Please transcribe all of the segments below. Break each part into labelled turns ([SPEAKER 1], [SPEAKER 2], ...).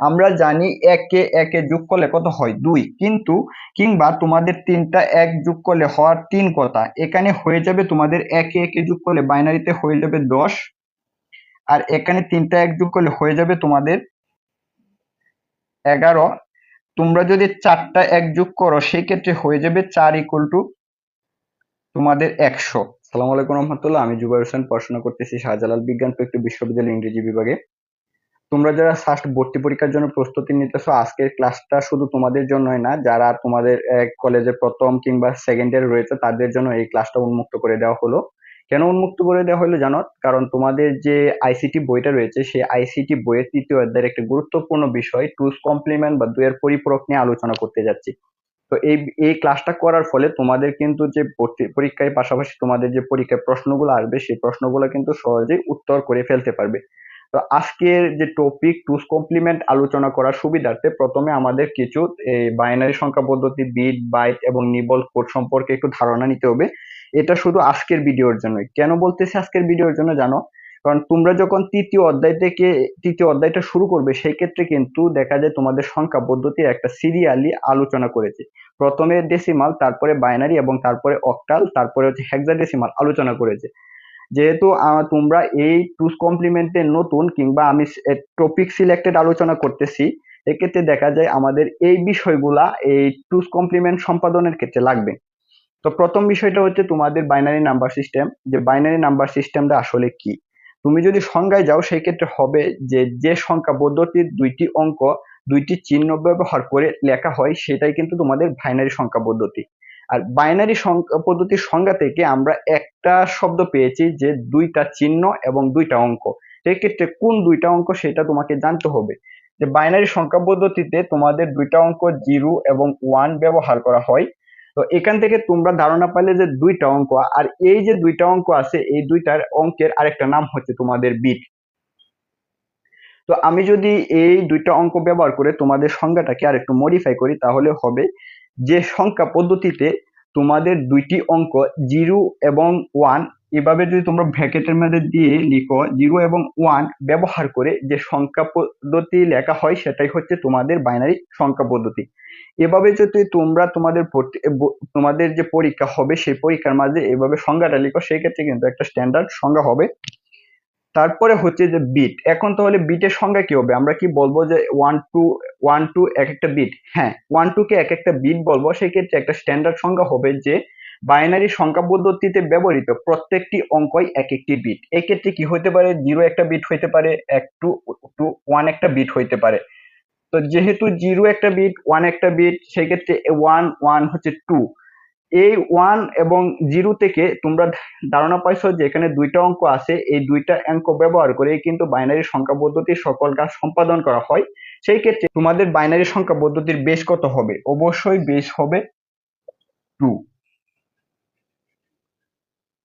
[SPEAKER 1] আমরা জানি একে একে যোগ করলে কত হয়? দুই। কিন্তু কিংবা তোমাদের তিনটা এক যোগ করলে হওয়ার তিন কথা। এখানে হয়ে যাবে তোমাদের একে একে যোগ করলে বাইনারিতে হয়ে যাবে দশ। আর এখানে তিনটা এক যোগ করলে হয়ে যাবে তোমাদের এগারো। তোমরা যদি চারটা এক যোগ করো সেই ক্ষেত্রে হয়ে যাবে চার ইকুয়াল টু তোমাদের একশো। সালাম আলাইকুম রহমতুল্লাহ। আমি জুবাই হোসেন পড়াশোনা করতেছি শাহজালাল বিজ্ঞান প্রযুক্তি বিশ্ববিদ্যালয় ইংরেজি বিভাগে। তোমরা যারা ফার্স্ট ভর্তি পরীক্ষার জন্য প্রস্তুতি নিতেছো, আজকের ক্লাসটা শুধু তোমাদের জন্যই না, যারা তোমাদের কলেজে প্রথম কিংবা সেকেন্ড ইয়ার রয়েছে, তাদের জন্য এই ক্লাসটা উন্মুক্ত করে দেওয়া হলো। কেন উন্মুক্ত করে দেওয়া হলো জানো? কারণ তোমাদের যে আইসিটি বইটা রয়েছে, সেই আইসিটি বইয়ের তৃতীয় অধ্যায়ের একটা গুরুত্বপূর্ণ বিষয় টুস কমপ্লিমেন্ট বা দুইয়ের পরিপূরক নিয়ে আলোচনা করতে যাচ্ছি। তো এই এই ক্লাসটা করার ফলে তোমাদের কিন্তু যে পরীক্ষায় পাশাপাশি তোমাদের যে পরীক্ষায় প্রশ্নগুলো আসবে, সেই প্রশ্নগুলো কিন্তু সহজেই উত্তর করে ফেলতে পারবে। তো আজকের যে টপিক টুস কমপ্লিমেন্ট আলোচনা করার সুবিধার্থে প্রথমে আমাদের কিছু বাইনারি সংখ্যা পদ্ধতি বিট বাইট এবং নিবল কোড সম্পর্কে একটু ধারণা নিতে হবে। এটা শুধু আজকের ভিডিওর জন্যই। কেন বলতেছি আজকের ভিডিওর জন্য জানো? কারণ তোমরা যখন তৃতীয় অধ্যায় থেকে, তৃতীয় অধ্যায়টা শুরু করবে, সেই ক্ষেত্রে কিন্তু দেখা যায় তোমাদের সংখ্যা পদ্ধতির একটা সিরিয়ালি আলোচনা করেছে। প্রথমে ডেসিমাল তারপরে বাইনারি এবং তারপরে অক্টাল তারপরে হচ্ছে হেক্সাডেসিমাল আলোচনা করেছে। যেহেতু তোমরা এই টুস কমপ্লিমেন্টের নতুন কিংবা আমি টপিক সিলেক্টেড আলোচনা করতেছি, এক্ষেত্রে দেখা যায় আমাদের এই বিষয়গুলা, এই টুস কমপ্লিমেন্ট সম্পাদনের ক্ষেত্রে লাগবে। তো প্রথম বিষয়টা হচ্ছে তোমাদের বাইনারি নাম্বার সিস্টেম যে বাইনারি নাম্বার সিস্টেমটা আসলে কি? তুমি যদি সংজ্ঞায় যাও সেই ক্ষেত্রে হবে যে যে সংখ্যা পদ্ধতির দুইটি অঙ্ক, দুইটি চিহ্ন ব্যবহার করে লেখা হয়, সেটাই কিন্তু তোমাদের বাইনারি সংখ্যা পদ্ধতি। আর বাইনারি সংখ্যা পদ্ধতির সংজ্ঞা থেকে আমরা একটা শব্দ পেয়েছি যে দুইটা চিহ্ন এবং দুইটা অঙ্ক। সেক্ষেত্রে কোন দুইটা অঙ্ক সেটা তোমাকে জানতে হবে। যে বাইনারি সংখ্যা পদ্ধতিতে তোমাদের দুইটা অঙ্ক জিরো এবং ওয়ান ব্যবহার করা হয়। তো এখান থেকে তোমরা ধারণা পাইলে যে দুইটা অঙ্ক, আর এই যে দুইটা অঙ্ক আছে, এই দুইটার অঙ্কের আরেকটা নাম হচ্ছে তোমাদের বিট। তো আমি যদি এই দুইটা অঙ্ক ব্যবহার করে তোমাদের সংজ্ঞাটাকে আর একটু মডিফাই করি, তাহলে হবে যে সংখ্যা পদ্ধতিতে তোমাদের দুইটি অঙ্ক জিরো এবং ওয়ান, এভাবে যদি তোমরা ভ্যাকেটের মধ্যে দিয়ে লিখো জিরো এবং ওয়ান ব্যবহার করে যে সংখ্যা পদ্ধতি লেখা হয় সেটাই হচ্ছে তোমাদের বাইনারি সংখ্যা পদ্ধতি। এভাবে যদি তোমরা তোমাদের তোমাদের যে পরীক্ষা হবে সেই পরীক্ষার মাঝে এভাবে সংজ্ঞাটা লিখো, সেই ক্ষেত্রে কিন্তু একটা স্ট্যান্ডার্ড সংজ্ঞা হবে। তারপরে হচ্ছে যে বিট এখন তাহলে বিটের সংজ্ঞা কি হবে? আমরা কি বলব যে ওয়ান টু ওয়ান টু এক একটা বিট হ্যাঁ ওয়ান টু কে এক একটা বিট বলব। সেই ক্ষেত্রে একটা স্ট্যান্ডার্ড সংজ্ঞা হবে যে বাইনারি সংখ্যা পদ্ধতিতে ব্যবহৃত প্রত্যেকটি অঙ্কই এক একটি বিট এক্ষেত্রে কি হতে পারে? জিরো একটা বিট হইতে পারে, এক টু টু ওয়ান একটা বিট হইতে পারে। তো যেহেতু জিরো একটা বিট ওয়ান একটা বিট সেক্ষেত্রে ওয়ান ওয়ান হচ্ছে টু এই ওয়ান এবং জিরো থেকে তোমরা ধারণা পাইছো যে এখানে দুইটা অঙ্ক আছে। এই দুইটা অঙ্ক ব্যবহার করে কিন্তু বাইনারি সংখ্যা পদ্ধতির সকল কাজ সম্পাদন করা হয়। সেই ক্ষেত্রে তোমাদের বাইনারি সংখ্যা পদ্ধতির বেশ কত হবে? অবশ্যই বেশ হবে টু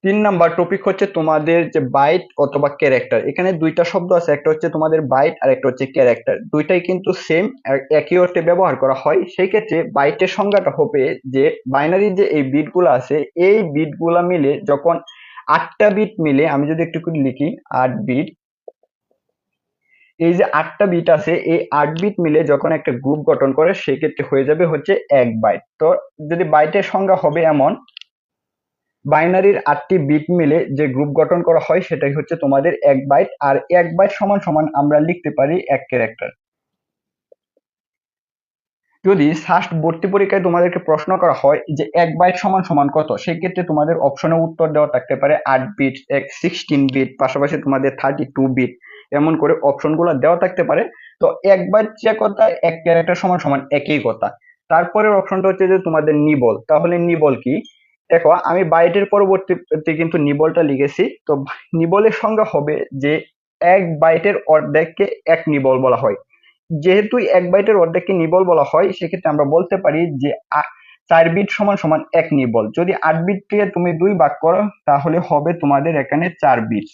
[SPEAKER 1] তিন নাম্বার টপিক হচ্ছে তোমাদের যে বাইট অথবা ক্যারেক্টার এখানে দুইটা শব্দ আছে, একটা হচ্ছে তোমাদের বাইট আর একটা হচ্ছে ক্যারেক্টার দুইটাই কিন্তু সেম একই অর্থে ব্যবহার করা হয়। সেই ক্ষেত্রে বাইটের সংজ্ঞাটা হবে যে বাইনারি যে এই বিটগুলো আছে, এই বিটগুলো মিলে যখন আটটা বিট মিলে, আমি যদি একটু লিখি, আট বিট এই যে আটটা বিট আছে, এই আট বিট মিলে যখন একটা গ্রুপ গঠন করে সেক্ষেত্রে হয়ে যাবে হচ্ছে এক বাইট তো যদি বাইটের সংজ্ঞা হবে এমন বাইনারির আটটি বিট মিলে যে গ্রুপ গঠন করা হয় সেটাই হচ্ছে তোমাদের এক বাইট, আর এক বাইট সমান সমান আমরা লিখতে পারি এক ক্যারেক্টার যদি ফার্স্ট ভর্তি পরীক্ষায় তোমাদেরকে প্রশ্ন করা হয় যে এক বাইট সমান সমান কত, সেক্ষেত্রে তোমাদের অপশনে উত্তর দেওয়া থাকতে পারে আট বিট, এক সিক্সটিন বিট, পাশাপাশি তোমাদের থার্টি টু বিট, এমন করে অপশনগুলো দেওয়া থাকতে পারে। তো এক বাইট যে কথা এক ক্যারেক্টার সমান সমান একই কথা। তারপরের অপশনটা হচ্ছে যে তোমাদের নিবল। তাহলে নিবল কি? দেখো, আমি বাইটের পরবর্তীতে কিন্তু নিবলটা লিখেছি। তো নিবলের সংজ্ঞা হবে যে এক বাইটের অর্ধেককে এক নিবল বলা হয়। যেহেতু এক বাইটের অর্ধেককে নিবল বলা হয়, সেক্ষেত্রে আমরা বলতে পারি যে চার বিট সমান সমান এক নিবল। যদি আট বিটকে তুমি দুই ভাগ করো, তাহলে হবে তোমাদের এখানে চার বিট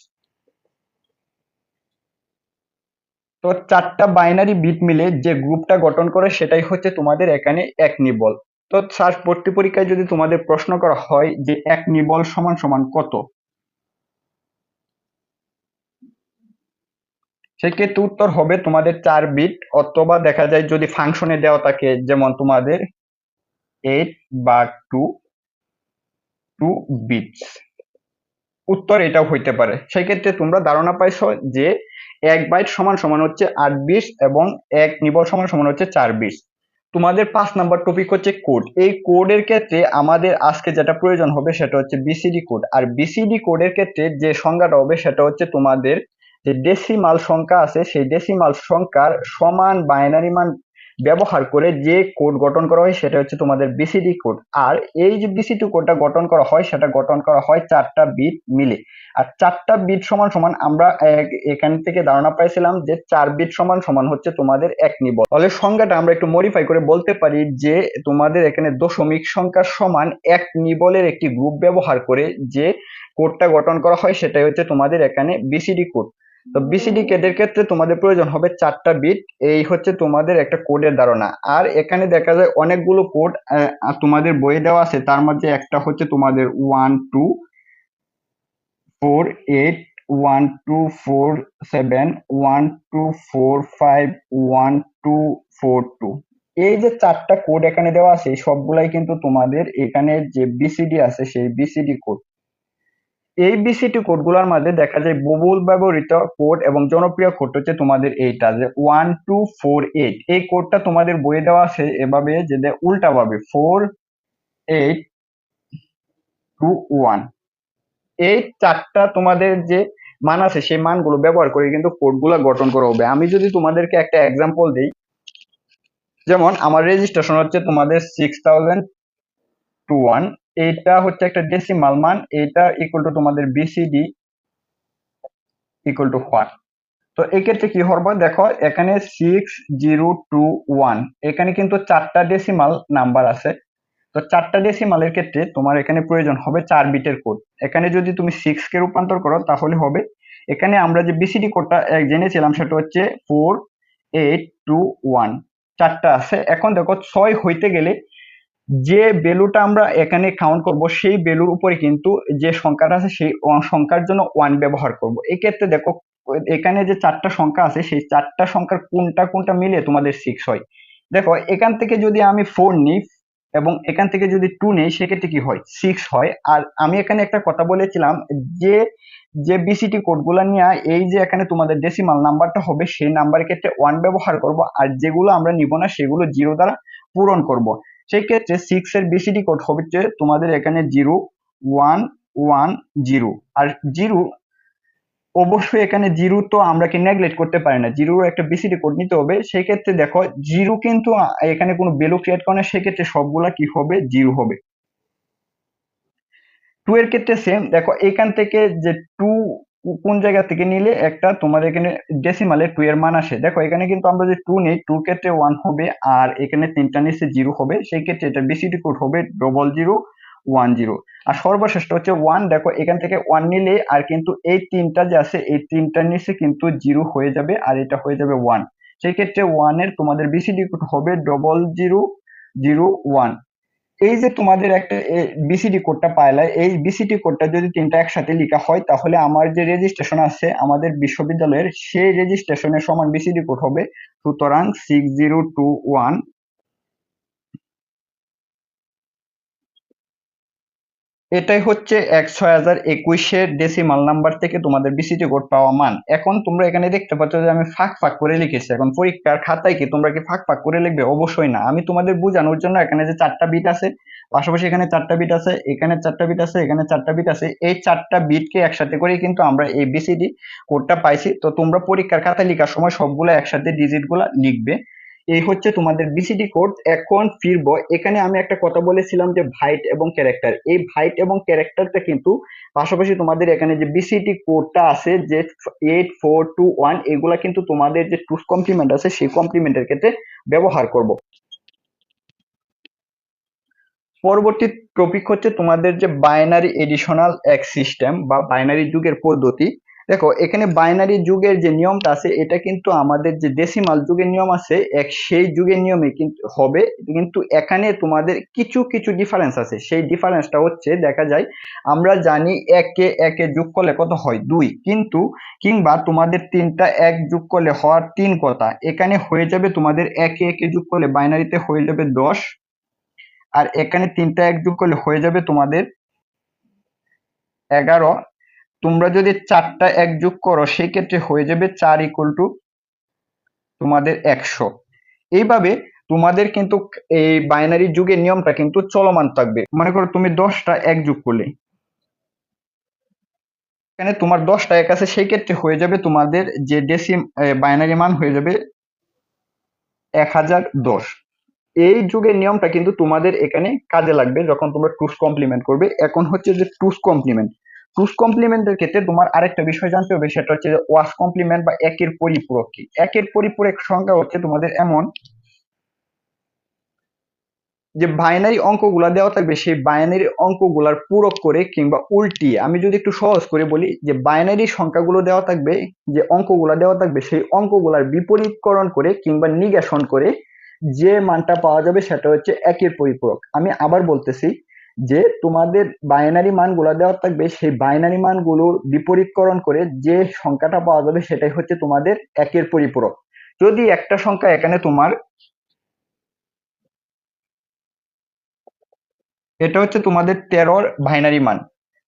[SPEAKER 1] তো চারটা বাইনারি বিট মিলে যে গ্রুপটা গঠন করে, সেটাই হচ্ছে তোমাদের এখানে এক নিবল। তো স্যার, ভর্তি পরীক্ষায় যদি তোমাদের প্রশ্ন করা হয় যে এক নিবল সমান সমান কত? সেক্ষেত্রে উত্তর হবে তোমাদের চার বিট অথবা দেখা যায় যদি ফাংশনে দেওয়া থাকে, যেমন তোমাদের এইট বা টু টু বিটস উত্তর এটাও হইতে পারে। সেক্ষেত্রে তোমরা ধারণা পাইছো যে এক বাইট সমান সমান হচ্ছে আট বিশ এবং এক নিবল সমান সমান হচ্ছে চার বিশ তোমাদের পাঁচ নাম্বার টপিক হচ্ছে কোড এই কোডের ক্ষেত্রে আমাদের আজকে যেটা প্রয়োজন হবে সেটা হচ্ছে বিসিডি কোড আর বিসিডি কোডের ক্ষেত্রে যে সংজ্ঞাটা হবে সেটা হচ্ছে তোমাদের যে ডেসিমাল সংখ্যা আছে, সেই ডেসিমাল সংখ্যার সমান বাইনারি মান ব্যবহার করে যে কোড গঠন করা হয় সেটা হচ্ছে তোমাদের বিসিডি কোড আর এই যে বিসিডি কোডটা গঠন করা হয়, সেটা গঠন করা হয় চারটা বিট মিলে। আর চারটা বিট সমান সমান আমরা এখান থেকে ধারণা পাইছিলাম যে চার বিট সমান সমান হচ্ছে তোমাদের এক নিবল তাহলে সংখ্যাটা আমরা একটু মডিফাই করে বলতে পারি যে তোমাদের এখানে দশমিক সংখ্যার সমান এক নিবলের একটি গ্রুপ ব্যবহার করে যে কোডটা গঠন করা হয়, সেটাই হচ্ছে তোমাদের এখানে বিসিডি কোড তো বিসিডি কেডের ক্ষেত্রে তোমাদের প্রয়োজন হবে চারটা বিট এই হচ্ছে তোমাদের একটা কোডের ধারণা। আর এখানে দেখা যায় অনেকগুলো কোড তোমাদের বইয়ে দেওয়া আছে। তার মধ্যে একটা হচ্ছে তোমাদের one two four eight one two four seven one two four five one two four two এই যে চারটা কোড এখানে দেওয়া আছে, সবগুলাই কিন্তু তোমাদের এখানে যে বিসিডি আছে, সেই বিসিডি কোড এই বিসিটি কোডগুলোর মধ্যে দেখা যায় বহুল ব্যবহৃত কোড এবং জনপ্রিয় কোড হচ্ছে তোমাদের এইটা, যে ওয়ান টু ফোর এইট এই কোডটা তোমাদের বইয়ে দেওয়া আছে এভাবে যে উল্টা ভাবে ফোর এইট টু ওয়ান এই চারটা তোমাদের যে মান আছে সেই মানগুলো ব্যবহার করে কিন্তু কোডগুলো গঠন করা হবে। আমি যদি তোমাদেরকে একটা এক্সাম্পল দিই, যেমন আমার রেজিস্ট্রেশন হচ্ছে তোমাদের সিক্স থাউজেন্ড টু ওয়ান এইটা হচ্ছে একটা ডেসিমাল মান এটা ইকুয়াল টু তোমাদের বিসিডি ইকুয়াল টু ওয়ান তো এক্ষেত্রে কি হবে দেখো, এখানে সিক্স জিরো টু ওয়ান এখানে কিন্তু চারটা ডেসিমাল নাম্বার আছে। তো চারটা ডেসিমালের ক্ষেত্রে তোমার এখানে প্রয়োজন হবে চার বিটের কোড এখানে যদি তুমি সিক্স কে রূপান্তর করো, তাহলে হবে, এখানে আমরা যে বিসিডি কোডটা এক জেনেছিলাম, সেটা হচ্ছে ফোর এইট টু ওয়ান চারটা আছে। এখন দেখো, ছয় হইতে গেলে যে ভ্যালুটা আমরা এখানে কাউন্ট করব, সেই ভ্যালুর উপরে কিন্তু যে সংখ্যাটা আছে, সেই সংখ্যার জন্য ওয়ান ব্যবহার করব। এক্ষেত্রে দেখো, এখানে যে চারটা সংখ্যা আছে, সেই চারটা সংখ্যার কোনটা কোনটা মিলে তোমাদের সিক্স হয়। দেখো, এখান থেকে যদি আমি ফোর নিই এবং এখান থেকে যদি টু নেই, সেক্ষেত্রে কি হয়? সিক্স হয়। আর আমি এখানে একটা কথা বলেছিলাম যে যে বিসিটি কোডগুলো নিয়ে এই যে এখানে তোমাদের ডেসিমাল নাম্বারটা হবে, সেই নাম্বারের ক্ষেত্রে ওয়ান ব্যবহার করব। আর যেগুলো আমরা নিব না, সেগুলো জিরো দ্বারা পূরণ করব। সেই ক্ষেত্রে সিক্স এর বিসিডি কোড যে তোমাদের এখানে জিরো ওয়ান ওয়ান জিরো আর জিরো অবশ্যই এখানে জিরো তো আমরা কি নেগলেক্ট করতে পারি না। জিরো একটা বিসিডি কোড নিতে হবে। সেই ক্ষেত্রে দেখো জিরো কিন্তু এখানে কোনো ভ্যালু ক্রিয়েট করে না। সেক্ষেত্রে সবগুলা কি হবে? জিরো হবে। টু এর ক্ষেত্রে সেম দেখো, এখান থেকে যে টু কোন জায়গা থেকে নিলে একটা তোমার এখানে ডেসিমালে টু এর মান আসে? দেখো, এখানে কিন্তু আমরা যে টু নেই টু ক্ষেত্রে ওয়ান হবে আর এখানে তিনটা নিচে জিরো হবে। সেই ক্ষেত্রে এটা বিসিডি কোড হবে ডবল জিরো ওয়ান জিরো আর সর্বশ্রেষ্ঠ হচ্ছে ওয়ান দেখো, এখান থেকে ওয়ান নিলে আর কিন্তু এই তিনটা যে আছে, এই তিনটার নিচে কিন্তু জিরো হয়ে যাবে আর এটা হয়ে যাবে ওয়ান সেই ক্ষেত্রে ওয়ানের তোমাদের বিসিডি কোড হবে ডবল জিরো জিরো ওয়ান এই যে তোমাদের একটা বিসিডি কোডটা পাইলা, এই বিসিডি কোডটা যদি তিনটা একসাথে লেখা হয়, তাহলে আমার যে রেজিস্ট্রেশন আছে, আমাদের বিশ্ববিদ্যালয়ের সেই রেজিস্ট্রেশনের সমান বিসিডি কোড হবে। সুতরাং সিক্স জিরো টু ওয়ান এটাই হচ্ছে এক ছয় হাজার একুশের ডেসিমাল নাম্বার থেকে তোমাদের বিসিটি কোড পাওয়া মান। এখন তোমরা এখানে দেখতে পাচ্ছ যে আমি ফাঁক ফাঁক করে লিখেছি। এখন পরীক্ষার খাতায় কি তোমরা কি ফাঁক ফাঁক করে লিখবে? অবশ্যই না। আমি তোমাদের বোঝানোর জন্য এখানে যে চারটা বিট আছে, পাশাপাশি এখানে চারটা বিট আছে, এখানে চারটা বিট আছে, এখানে চারটা বিট আছে, এই চারটা বিটকে একসাথে করে কিন্তু আমরা এই বিসিডি কোডটা পাইছি। তো তোমরা পরীক্ষার খাতায় লেখার সময় সবগুলো একসাথে ডিজিটগুলা লিখবে। এই হচ্ছে তোমাদের বিসিডি কোড এখন ফিরবো, এখানে আমি একটা কথা বলেছিলাম যে ভাইট এবং ক্যারেক্টার এই ভাইট এবং ক্যারেক্টারটা কিন্তু পাশাপাশি তোমাদের এখানে যে বিসিডি কোডটা আছে, যে এইট ফোর টু ওয়ান এগুলা কিন্তু তোমাদের যে টুস কমপ্লিমেন্ট আছে, সেই কমপ্লিমেন্টের ক্ষেত্রে ব্যবহার করব। পরবর্তী টপিক হচ্ছে তোমাদের যে বাইনারি এডিশনাল এক সিস্টেম বা বাইনারি যুগের পদ্ধতি। দেখো, এখানে বাইনারি যুগের যে নিয়মটা আছে, এটা কিন্তু আমাদের যে ডেসিমাল যুগের নিয়ম আছে, এক সেই যুগের নিয়মে কিন্তু হবে। কিন্তু এখানে তোমাদের কিছু কিছু ডিফারেন্স আছে। সেই ডিফারেন্সটা হচ্ছে, দেখা যায়, আমরা জানি একে একে যোগ করলে কত হয়? দুই। কিন্তু কিংবা তোমাদের তিনটা এক যোগ করলে হওয়ার তিন কথা। এখানে হয়ে যাবে তোমাদের একে একে যোগ করলে বাইনারিতে হয়ে যাবে দশ। আর এখানে তিনটা এক যোগ করলে হয়ে যাবে তোমাদের এগারো। তোমরা যদি চারটা এক যোগ করো সেই ক্ষেত্রে হয়ে যাবে চার ইকুয়াল টু তোমাদের একশো। এইভাবে তোমাদের কিন্তু এই বাইনারি যুগের নিয়মটা কিন্তু চলমান থাকবে। মনে করো তুমি দশটা এক যোগ করলে। এখানে তোমার দশটা এক আছে সেই ক্ষেত্রে হয়ে যাবে তোমাদের যে ডেসিম বাইনারি মান হয়ে যাবে এক হাজার দশ। এই যুগের নিয়মটা কিন্তু তোমাদের এখানে কাজে লাগবে যখন তোমরা টুস কমপ্লিমেন্ট করবে। এখন হচ্ছে যে টুস কমপ্লিমেন্ট টুস কমপ্লিমেন্টের ক্ষেত্রে তোমার আরেকটা বিষয় জানতে হবে, সেটা হচ্ছে ওয়াশ কমপ্লিমেন্ট বা একের পরিপূরক কি? একের পরিপূরক সংখ্যা হচ্ছে তোমাদের এমন যে বাইনারি অঙ্কগুলা দেওয়া থাকবে, সেই বাইনারি অঙ্কগুলার পূরক করে কিংবা উল্টিয়ে আমি যদি একটু সহজ করে বলি, যে বাইনারি সংখ্যাগুলো দেওয়া থাকবে, যে অঙ্কগুলা দেওয়া থাকবে, সেই অঙ্কগুলার বিপরীতকরণ করে কিংবা নিগাসন করে যে মানটা পাওয়া যাবে, সেটা হচ্ছে একের পরিপূরক। আমি আবার বলতেছি যে তোমাদের বাইনারি মানগুলো দেওয়া থাকবে, সেই বাইনারি মানগুলোর বিপরীতকরণ করে যে সংখ্যাটা পাওয়া যাবে সেটাই হচ্ছে তোমাদের একের পরিপূরক। যদি একটা সংখ্যা এখানে তোমার এটা হচ্ছে তোমাদের তেরোর বাইনারি মান।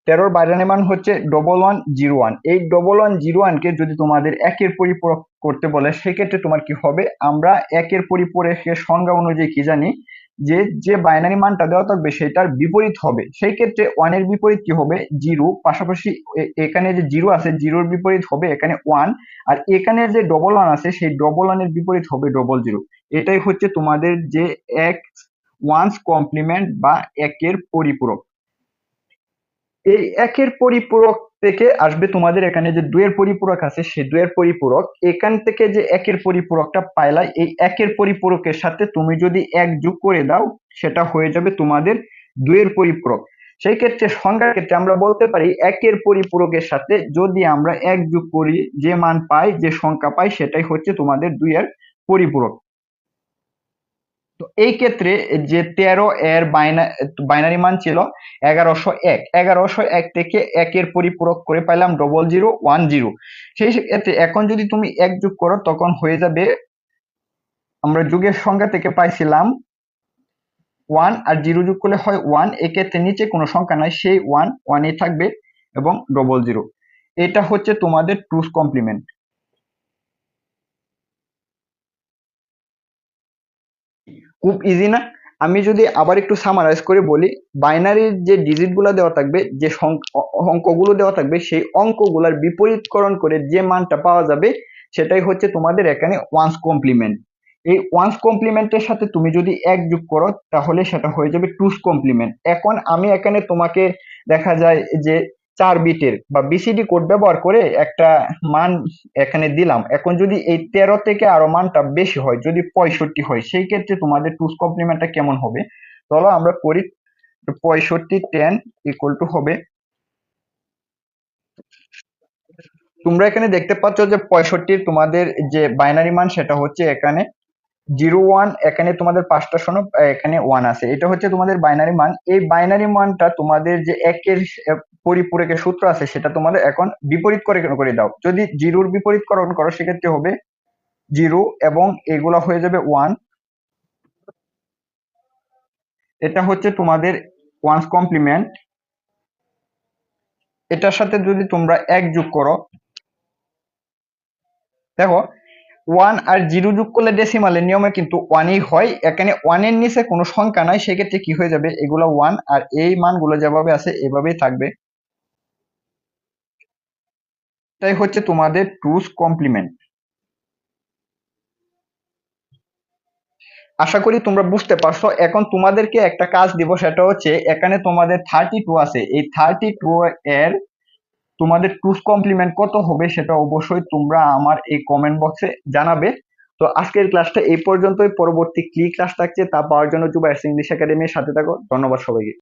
[SPEAKER 1] তেরোর বাইনারি মান হচ্ছে ডবল ওয়ান জিরো ওয়ান এই ডবল ওয়ান জিরো ওয়ানকে যদি তোমাদের একের পরিপূরক করতে বলে, সেক্ষেত্রে তোমার কি হবে? আমরা একের পরিপূরকের সংজ্ঞা অনুযায়ী কি জানি? যে যে বাইনারি মানটা দেওয়া থাকবে সেটার বিপরীত হবে। সেই ক্ষেত্রে ওয়ানের বিপরীত কি হবে? জিরো। পাশাপাশি এখানে যে জিরো আছে, জিরোর বিপরীত হবে এখানে ওয়ান আর এখানে যে ডবল ওয়ান আছে, সেই ডবল ওয়ানের বিপরীত হবে ডবল জিরো এটাই হচ্ছে তোমাদের যে এক ওয়ান্স কমপ্লিমেন্ট বা একের পরিপূরক। এই একের পরিপূরক থেকে আসবে তোমাদের এখানে যে দুয়ের পরিপূরক আছে, সেই দুয়ের পরিপূরক, এখান থেকে যে একের পরিপূরকটা পাইলা, এই একের পরিপূরকের সাথে তুমি যদি এক যোগ করে দাও, সেটা হয়ে যাবে তোমাদের দুয়ের পরিপূরক। সেই ক্ষেত্রে, সংখ্যার ক্ষেত্রে আমরা বলতে পারি, একের পরিপূরকের সাথে যদি আমরা এক যোগ করি, যে মান পাই, যে সংখ্যা পাই, সেটাই হচ্ছে তোমাদের দুইয়ের পরিপূরক। তো এই ক্ষেত্রে যে তেরো এর বাইনারি মান ছিল এগারোশো এক। এগারোশো এক থেকে একের পরিপূরক করে পাইলাম ডবল জিরো ওয়ান জিরো সেই ক্ষেত্রে এখন যদি তুমি এক যোগ করো, তখন হয়ে যাবে আমরা যুগের সংখ্যা থেকে পাইছিলাম ওয়ান আর জিরো যোগ করলে হয় ওয়ান এক্ষেত্রে নিচে কোনো সংখ্যা নাই, সেই ওয়ান ওয়ানই থাকবে এবং ডবল জিরো এটা হচ্ছে তোমাদের টুস কমপ্লিমেন্ট খুব ইজি না। আমি যদি আবার একটু সামারাইজ করে বলি বাইনারির যে ডিজিটগুলো দেওয়া থাকবে, যে অঙ্কগুলো দেওয়া থাকবে, সেই অঙ্কগুলোর বিপরীতকরণ করে যে মানটা পাওয়া যাবে, সেটাই হচ্ছে তোমাদের এখানে ওয়ান্স কমপ্লিমেন্ট এই ওয়ান্স কমপ্লিমেন্টের সাথে তুমি যদি এক যোগ করো, তাহলে সেটা হয়ে যাবে টুস কমপ্লিমেন্ট এখন আমি এখানে তোমাকে দেখা যায় যে চার বিটের বা বিসিডি কোড ব্যবহার করে একটা মান এখানে দিলাম। এখন যদি এই তেরো থেকে আরও মানটা বেশি হয়, যদি পঁয়ষট্টি হয়, সেই ক্ষেত্রে তোমাদের টুস কমপ্লিমেন্টটা কেমন হবে? চলো আমরা করি, পঁয়ষট্টি টেন ইকুয়াল টু হবে। তোমরা এখানে দেখতে পাচ্ছ যে পঁয়ষট্টির তোমাদের যে বাইনারি মান, সেটা হচ্ছে এখানে জিরো ওয়ান, এখানে তোমাদের পাঁচটা শোনো এখানে ওয়ান আছে। এটা হচ্ছে তোমাদের বাইনারি মান। এই বাইনারি মানটা তোমাদের যে একের পরিপূরকের সূত্র আছে, সেটা তোমাদের এখন বিপরীত করে করে দাও। যদি জিরোর বিপরীতকরণ করো, সেক্ষেত্রে হবে জিরো এবং এগুলা হয়ে যাবে ওয়ান। এটা হচ্ছে তোমাদের ওয়ান্স কমপ্লিমেন্ট এটার সাথে যদি তোমরা এক যোগ করো, দেখো ওয়ান আর জিরো যোগ করলে ডেসিমালের নিয়মে কিন্তু ওয়ানই হয়। এখানে ওয়ানের নিচে কোনো সংখ্যা নাই, সেক্ষেত্রে কি হয়ে যাবে? এগুলো ওয়ান আর এই মানগুলো যেভাবে আছে, এভাবেই থাকবে। তাই হচ্ছে তোমাদের টুস কমপ্লিমেন্ট আশা করি তোমরা বুঝতে পারছ। এখন তোমাদেরকে একটা কাজ দিব, সেটা হচ্ছে এখানে তোমাদের থার্টি টু আছে। এই থার্টি টু এর তোমাদের টুস কমপ্লিমেন্ট কত হবে সেটা অবশ্যই তোমরা আমার এই কমেন্ট বক্সে জানাবে। তো আজকের ক্লাসটা এই পর্যন্তই। পরবর্তী কি ক্লাস থাকছে তা পাওয়ার জন্য যুবা ইংলিশ একাডেমির সাথে থাকো। ধন্যবাদ সবাইকে।